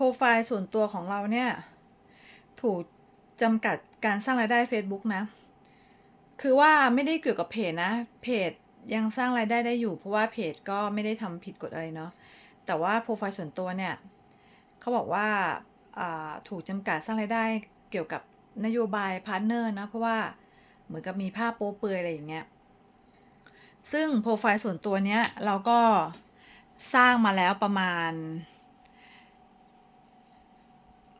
โปรไฟล์ส่วนตัวของเราเนี่ย ถูกจำกัดการสร้างรายได้ Facebook นะ คือว่าไม่ได้เกี่ยวกับเพจนะ เพจยังสร้างรายได้ได้อยู่ เพราะว่าเพจก็ไม่ได้ทำผิดกฎอะไรเนาะ แต่ว่าโปรไฟล์ส่วนตัวเนี่ยเขาบอกว่าถูกจำกัดสร้างรายได้เกี่ยวกับนโยบายพาร์ทเนอร์นะ เพราะว่าเหมือนกับมีภาพโป๊เปลือยอะไรอย่างเงี้ย ซึ่งโปรไฟล์ส่วนตัวเนี้ยเราก็สร้างมาแล้วประมาณ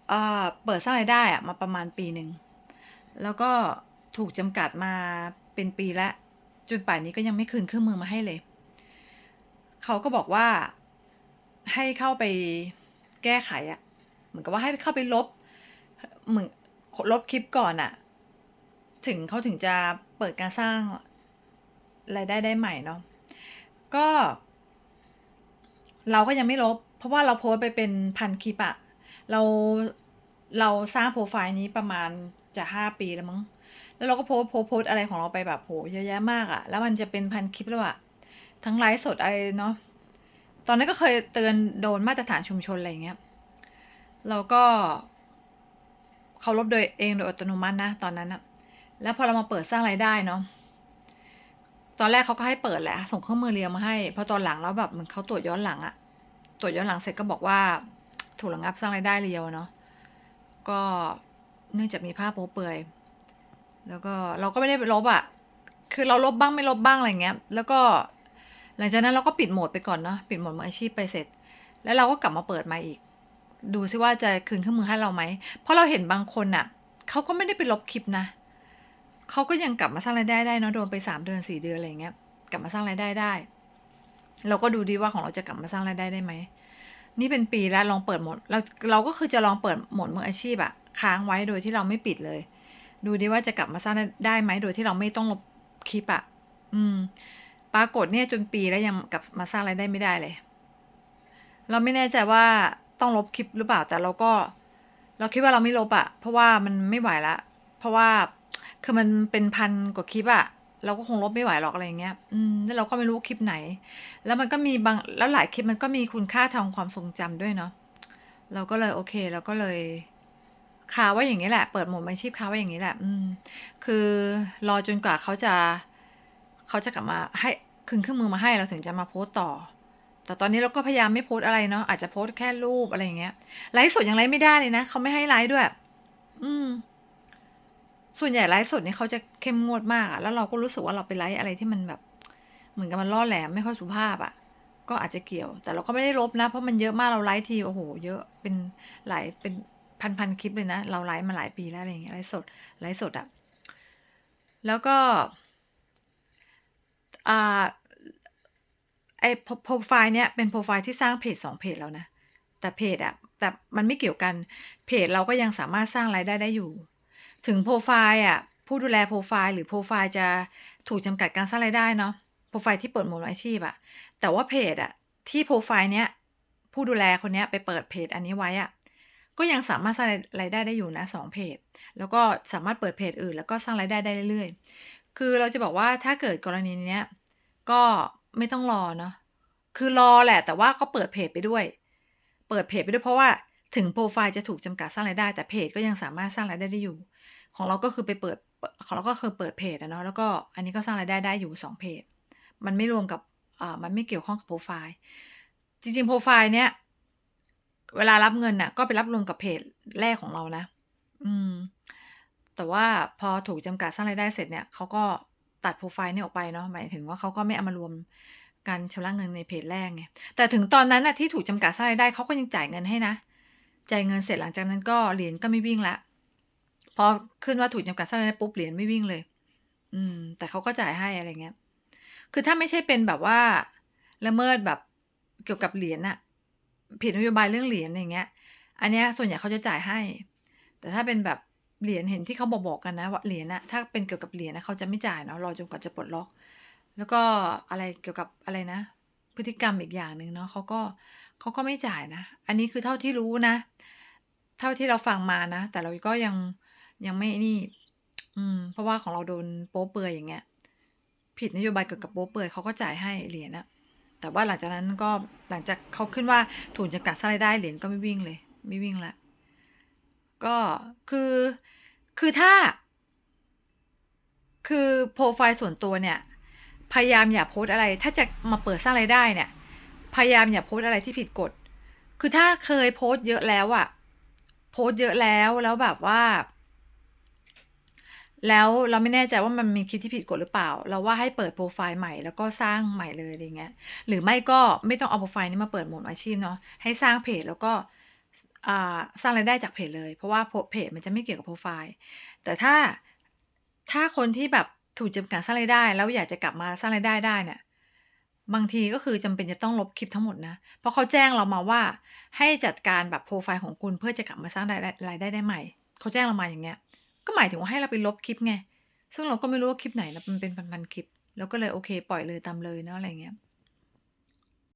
เอ่อเปิดสร้างรายได้อะมาประมาณปีหนึ่ง แล้วก็ถูกจำกัดมาเป็นปีแล้วจนป่านนี้ก็ยังไม่คืนเครื่องมือมาให้เลย เขาก็บอกว่าให้เข้าไปแก้ไขอะเหมือนกับว่าให้เข้าไปลบเหมือนลบคลิปก่อนอะถึงเขาถึงจะเปิดการสร้างรายได้ได้ใหม่เนาะก็ เราก็ยังไม่ลบ เพราะว่าเราโพสไปเป็นพันคลิปอะ เราเราสร้างโปรไฟล์นี้ประมาณจะห้าปีแล้วมั้ง แล้วเราก็โพสโพสโพสอะไรของเราไปแบบโหเยอะแยะมากอะแล้วมันจะเป็นพันคลิปแล้วอะทั้งไลฟ์สดอะไรเนาะ ตอนนั้นก็เคยเตือนโดนมาตรฐานชุมชนอะไรเงี้ย เราก็เขาลบโดยเองโดยอัตโนมัตินะตอนนั้นอะแล้วพอเรามาเปิดสร้างรายได้เนาะ ตอนแรกเขาก็ให้เปิดแหละ ส่งเครื่องมือเรียงมาให้ พอตอนหลังแล้วแบบเหมันเขาตรวจย้อนหลังอะตรวจย้อนหลังเสร็จก็บอกว่า ถูกระงับสร้างรายได้เรียวเนาะก็เนื่องจากมีภาพโป๊เปลือยแล้วก็เราก็ไม่ได้ไปลบอะคือเราลบบ้างไม่ลบบ้างอะไรเงี้ย แล้วก็หลังจากนั้นเราก็ปิดโหมดไปก่อนเนาะปิดโหมดมืออาชีพไปเสร็จ แล้วเราก็กลับมาเปิดมาอีก ดูซิว่าจะคืนเครื่องมือให้เราไหมเพราะเราเห็นบางคนน่ะเขาก็ไม่ได้ไปลบคลิปนะเขาก็ยังกลับมาสร้างรายได้ได้เนาะโดนไปสามเดือนสี่เดือนอะไรเงี้ยกลับมาสร้างรายได้ได้ เราก็ดูดีว่าของเราจะกลับมาสร้างรายได้ได้ไหม นี่เป็นปีแล้วลองเปิดหมดเราเราก็คือจะลองเปิดหมดมืออาชีพอะค้างไว้โดยที่เราไม่ปิดเลย ดูดิว่าจะกลับมาสร้างได้ไหมโดยที่เราไม่ต้องลบคลิปอะอืม ปรากฏเนี่ยจนปีแล้วยังกลับมาสร้างรายได้ไม่ได้เลย เราไม่แน่ใจว่าต้องลบคลิปหรือเปล่าแต่เราก็ เราคิดว่าเราไม่ลบอะเพราะว่ามันไม่ไหวละเพราะว่าคือมันเป็นพันกว่าคลิปอะ เราก็คงลบไม่ไหวหรอกอะไรเงี้ย อืม แล้วเราก็ไม่รู้คลิปไหน แล้วมันก็มีบาง แล้วหลายคลิปมันก็มีคุณค่าทางความทรงจำด้วยเนาะ เราก็เลยโอเค เราก็เลยคาไว้อย่างนี้แหละ เปิดโหมดอาชีพคาไว้อย่างนี้แหละ อืม คือรอจนกว่าเขาจะ เขาจะกลับมาให้คืนเครื่องมือมาให้เราถึงจะมาโพสต์ต่อ แต่ตอนนี้เราก็พยายามไม่โพสต์อะไรเนาะ อาจจะโพสต์แค่รูปอะไรอย่างเงี้ย ไลฟ์สดยังไลฟ์ไม่ได้เลยนะ เขาไม่ให้ไลฟ์ด้วย อืม ส่วนใหญ่ไลฟ์สดนี่เขาจะเข้มงวดมากอะแล้วเราก็รู้สึกว่าเราไปไลฟ์อะไรที่มันแบบ เหมือนกับมันล่อแหลมไม่ค่อยสุภาพอะก็อาจจะเกี่ยว แต่เราก็ไม่ได้ลบนะ เพราะมันเยอะมากเราไลฟ์ทีโอ้โห เยอะเป็นหลายเป็นพันพันคลิปเลยนะ เราไลฟ์มาหลายปีแล้วอะไรอย่างเงี้ยไลฟ์สดไลฟ์สดอะแล้วก็อ่าไอ้โปรไฟล์เนี้ยเป็นโปรไฟล์ที่สร้างเพจสองเพจแล้วนะ แต่เพจอะแต่มันไม่เกี่ยวกันเพจเราก็ยังสามารถสร้างรายได้ได้อยู่ ถึงโปรไฟล์อะผู้ดูแลโปรไฟล์หรือโปรไฟล์จะถูกจำกัดการสร้างรายได้เนาะโปรไฟล์ที่เปิดโหมดอาชีพอะแต่ว่าเพจอะที่โปรไฟล์เนี้ยผู้ดูแลคนเนี้ยไปเปิดเพจอันนี้ไว้อะก็ยังสามารถสร้างรายได้ได้อยู่นะสองเพจ แล้วก็สามารถเปิดเพจอื่น แล้วก็สร้างรายได้ได้เรื่อยๆ คือเราจะบอกว่าถ้าเกิดกรณีเนี้ยก็ไม่ต้องรอเนาะคือรอแหละ แต่ว่าก็เปิดเพจไปด้วย เปิดเพจไปด้วยเพราะว่า ถึงโปรไฟล์จะถูกจำกัดสร้างรายได้ แต่เพจก็ยังสามารถสร้างรายได้ได้อยู่ ของเราก็คือไปเปิดของเราก็คือเปิดเพจอะเนาะแล้วก็อันนี้ก็สร้างรายได้ได้อยู่สองเพจ มันไม่รวมกับอ่ามันไม่เกี่ยวข้องกับโปรไฟล์ จริงๆโปรไฟล์เนี้ยเวลารับเงินน่ะ ก็ไปรับรวมกับเพจแรกของเรานะ อืม แต่ว่าพอถูกจำกัดสร้างรายได้เสร็จเนี่ยเขาก็ตัดโปรไฟล์นี้ออกไปเนาะหมายถึงว่าเขาก็ไม่เอามารวมการชำระเงินในเพจแรกไงแต่ถึงตอนนั้นน่ะที่ถูกจำกัดสร้างรายได้เขาก็ยังจ่ายเงินให้นะ จ่ายเงินเสร็จหลังจากนั้นก็เหรียญก็ไม่วิ่งล้วพอขึ้นว่าถูกจำกัดสร้างรายได้ปุ๊บเหรียญไม่วิ่งเลย อืม แต่เขาก็จ่ายให้อะไรเงี้ย คือถ้าไม่ใช่เป็นแบบว่าละเมิดแบบเกี่ยวกับเหรียญน่ะผิดนโยบายเรื่องเหรียญอย่างเงี้ย อันเนี้ยส่วนใหญ่เขาจะจ่ายให้ แต่ถ้าเป็นแบบเหรียญเห็นที่เขาบอกบอกกันนะว่าเหรียญน่ะถ้าเป็นเกี่ยวกับเหรียญนะเขาจะไม่จ่ายเนาะรอจนกว่าจะปลดล็อก แล้วก็อะไรเกี่ยวกับอะไรนะ พฤติกรรมอีกอย่างหนึ่งเนาะเขาก็ เขาก็ไม่จ่ายนะ อันนี้คือเท่าที่รู้นะ เท่าที่เราฟังมานะ แต่เราก็ยังยังไม่นี่ อืม เพราะว่าของเราโดนโป๊เปลือยอย่างเงี้ย ผิดนโยบายเกี่ยวกับโป๊เปลือยเขาก็จ่ายให้เหรียญอะแต่ว่าหลังจากนั้นก็หลังจากเขาขึ้นว่าถูกจำกัดสร้างรายได้เหรียญก็ไม่วิ่งเลย ไม่วิ่งล้วก็คือคือถ้า คือโพรไฟล์ส่วนตัวเนี่ย พยายามอย่าโพสอะไร ถ้าจะมาเปิดสร้างรายได้เนี่ย พยายามอย่าโพสอะไรที่ผิดกฎ คือถ้าเคยโพสต์เยอะแล้วอะโพสต์เยอะแล้วแล้วแบบว่า แล้วเราไม่แน่ใจว่ามันมีคลิปที่ผิดกฎหรือเปล่า เราว่าให้เปิดโปรไฟล์ใหม่แล้วก็สร้างใหม่เลยอะไรเงี้ย หรือไม่ก็ไม่ต้องเอาโปรไฟล์นี้มาเปิดหมดอาชีพเนาะ ให้สร้างเพจแล้วก็สร้างรายได้จากเพจเลย เพราะว่าเพจมันจะไม่เกี่ยวกับโปรไฟล์ แต่ถ้าถ้าคนที่แบบถูกจำกัดสร้างรายได้ แล้วอยากจะกลับมาสร้างรายได้ได้เนี่ย บางทีก็คือจำเป็นจะต้องลบคลิปทั้งหมดนะ เพราะเขาแจ้งเรามาว่า ให้จัดการแบบโปรไฟล์ของคุณเพื่อจะกลับมาสร้างรายได้ได้ใหม่ เขาแจ้งเรามาอย่างเงี้ย ก็หมายถึงว่าให้เราไปลบคลิปไง ซึ่งเราก็ไม่รู้ว่าคลิปไหนแล้วมันเป็นพันๆคลิป แล้วก็เลยโอเค ปล่อยเลยตามเลยเนาะอะไรเงี้ย